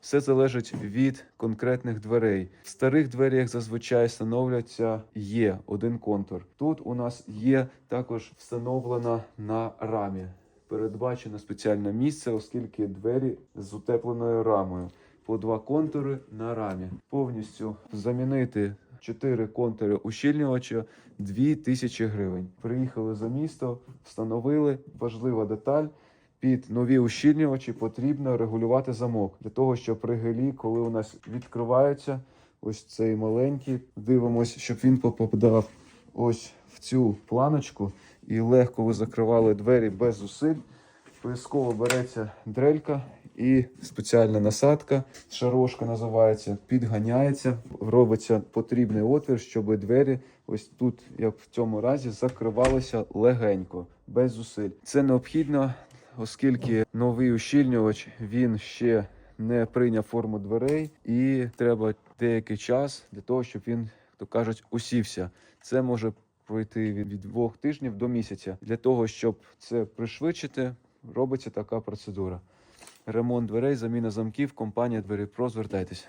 Все залежить від конкретних дверей. В старих дверях зазвичай встановлюється є один контур. Тут у нас є також встановлена на рамі. Передбачено спеціальне місце, оскільки двері з утепленою рамою. По два контури на рамі. Повністю замінити чотири контури ущільнювача 2000 гривень. Приїхали за місто, встановили важлива деталь. Під нові ущільнювачі потрібно регулювати замок для того, щоб при гелі, коли у нас відкривається ось цей маленький, дивимось, щоб він попадав ось в цю планочку і легко ви закривали двері без зусиль. Обов'язково береться дрелька і спеціальна насадка, шарошка називається, підганяється, робиться потрібний отвір, щоб двері ось тут, як в цьому разі, закривалися легенько, без зусиль. Це необхідно, оскільки новий ущільнювач він ще не прийняв форму дверей, і треба деякий час для того, щоб він, то кажуть, усівся. Це може пройти від двох тижнів до місяця. Для того, щоб це пришвидшити, робиться така процедура. Ремонт дверей, заміна замків, компанія Двері Про, звертайтесь.